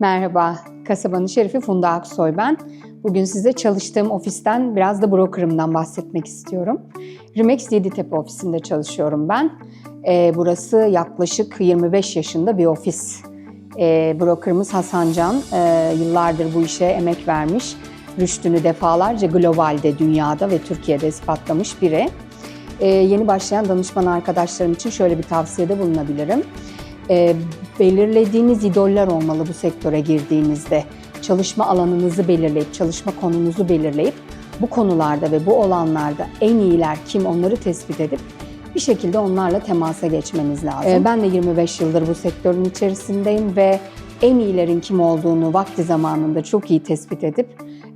Merhaba, kasabanın şerifi Funda Aksoy ben. Bugün size çalıştığım ofisten biraz da brokerımdan bahsetmek istiyorum. Remax Yeditepe ofisinde çalışıyorum ben. Ee, burası yaklaşık 25 yaşında bir ofis. Ee, brokerımız Hasan Can ee, yıllardır bu işe emek vermiş. Rüştünü defalarca globalde, dünyada ve Türkiye'de ispatlamış biri. Ee, yeni başlayan danışman arkadaşlarım için şöyle bir tavsiyede bulunabilirim. Ee, belirlediğiniz idoller olmalı bu sektöre girdiğinizde. Çalışma alanınızı belirleyip, çalışma konunuzu belirleyip bu konularda ve bu olanlarda en iyiler kim onları tespit edip bir şekilde onlarla temasa geçmeniz lazım. Ee, ben de 25 yıldır bu sektörün içerisindeyim ve en iyilerin kim olduğunu vakti zamanında çok iyi tespit edip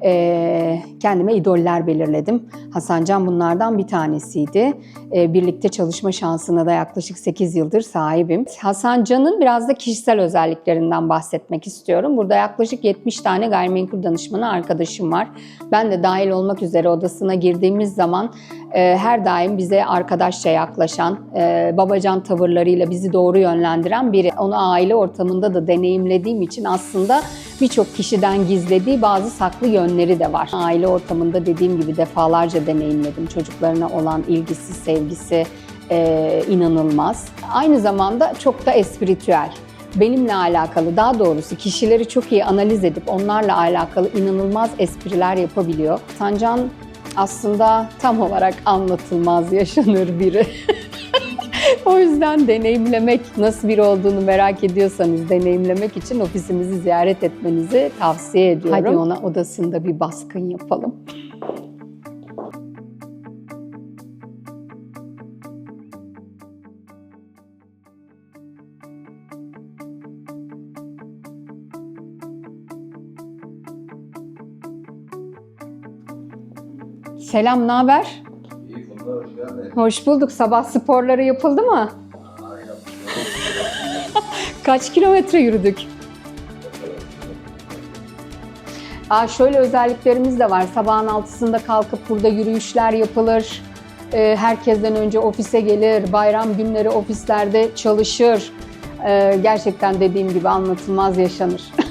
e, kendime idoller belirledim. Hasan Can bunlardan bir tanesiydi. E, birlikte çalışma şansına da yaklaşık 8 yıldır sahibim. Hasan Can'ın biraz da kişisel özelliklerinden bahsetmek istiyorum. Burada yaklaşık 70 tane gayrimenkul danışmanı arkadaşım var. Ben de dahil olmak üzere odasına girdiğimiz zaman e, her daim bize arkadaşça yaklaşan, e, babacan tavırlarıyla bizi doğru yönlendiren biri. Onu aile ortamında da deneyimlediğim için aslında birçok kişiden gizlediği bazı saklı yönleri de var. Aile ortamında dediğim gibi defalarca deneyimledim. Çocuklarına olan ilgisi, sevgisi e, inanılmaz. Aynı zamanda çok da espritüel. Benimle alakalı, daha doğrusu kişileri çok iyi analiz edip onlarla alakalı inanılmaz espriler yapabiliyor. Sancan aslında tam olarak anlatılmaz yaşanır biri. o yüzden deneyimlemek, nasıl biri olduğunu merak ediyorsanız deneyimlemek için ofisimizi ziyaret etmenizi tavsiye ediyorum. Hadi ona odasında bir baskın yapalım. Selam, ne haber? Hoş bulduk. Sabah sporları yapıldı mı? Kaç kilometre yürüdük? Aa, şöyle özelliklerimiz de var. Sabahın altısında kalkıp burada yürüyüşler yapılır. Ee, herkesten önce ofise gelir. Bayram günleri ofislerde çalışır. Ee, gerçekten dediğim gibi anlatılmaz yaşanır.